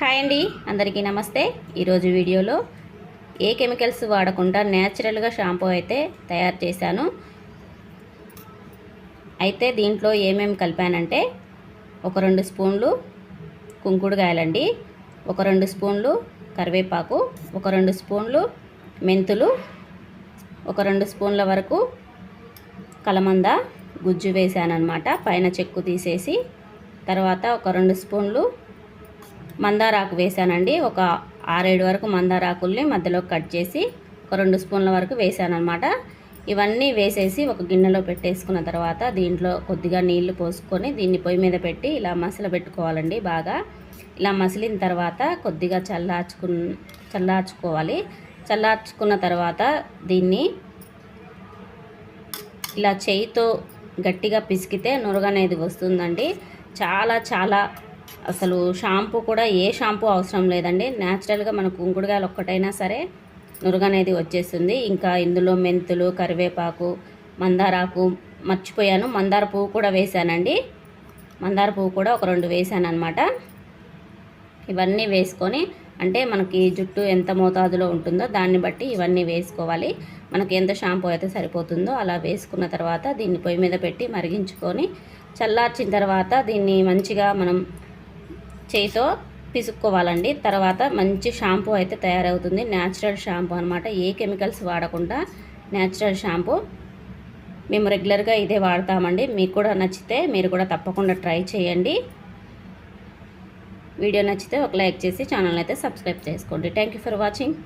Hi అండి అందరికీ నమస్తే. ఈరోజు వీడియోలో ఏ కెమికల్స్ వాడకుండా న్యాచురల్గా షాంపూ అయితే తయారు చేశాను. అయితే దీంట్లో ఏమేమి కలిపానంటే ఒక రెండు స్పూన్లు కుంకుడుగాయలండి ఒక రెండు స్పూన్లు కరివేపాకు ఒక రెండు స్పూన్లు మెంతులు ఒక రెండు స్పూన్ల వరకు కలమంద గుజ్జు వేసానమాట పైన చెక్కు తీసేసి తర్వాత ఒక రెండు స్పూన్లు మందారాకు వేసానండి ఒక ఆరేడు వరకు మందారాకుల్ని మధ్యలో కట్ చేసి ఒక రెండు స్పూన్ల వరకు వేసానమాట ఇవన్నీ వేసేసి ఒక గిన్నెలో పెట్టేసుకున్న తర్వాత దీంట్లో కొద్దిగా నీళ్ళు పోసుకొని దీన్ని పొయ్యి మీద పెట్టి ఇలా మసల పెట్టుకోవాలండి బాగా. ఇలా మసిలిన తర్వాత కొద్దిగా చల్లార్చుకు చల్లార్చుకోవాలి. చల్లార్చుకున్న తర్వాత దీన్ని ఇలా చేయితో గట్టిగా పిసికితే నురగనేది వస్తుందండి. చాలా చాలా అసలు షాంపూ కూడా ఏ షాంపూ అవసరం లేదండి. న్యాచురల్గా మన కుంకుడుగాయలు ఒక్కటైనా సరే నురుగనేది వచ్చేస్తుంది. ఇంకా ఇందులో మెంతులు కరివేపాకు మందారాకు మర్చిపోయాను. మందార పువ్వు కూడా వేసానండి మందార పువ్వు కూడా ఒక రెండు వేసాను అనమాట ఇవన్నీ వేసుకొని అంటే మనకి జుట్టు ఎంత మోతాదులో ఉంటుందో దాన్ని బట్టి ఇవన్నీ వేసుకోవాలి. మనకి ఎంత షాంపూ అయితే సరిపోతుందో అలా వేసుకున్న తర్వాత దీన్ని పొయ్యి మీద పెట్టి మరిగించుకొని చల్లార్చిన తర్వాత దీన్ని మంచిగా మనం చేయితో పిసుక్కోవాలండి. తర్వాత మంచి షాంపూ అయితే తయారవుతుంది. న్యాచురల్ షాంపూ అనమాట ఏ కెమికల్స్ వాడకుండా న్యాచురల్ షాంపూ మేము రెగ్యులర్గా ఇదే వాడతామండి. మీకు కూడా నచ్చితే మీరు కూడా తప్పకుండా ట్రై చేయండి. వీడియో నచ్చితే ఒక లైక్ చేసి ఛానల్ అయితే సబ్స్క్రైబ్ చేసుకోండి. Thank for watching.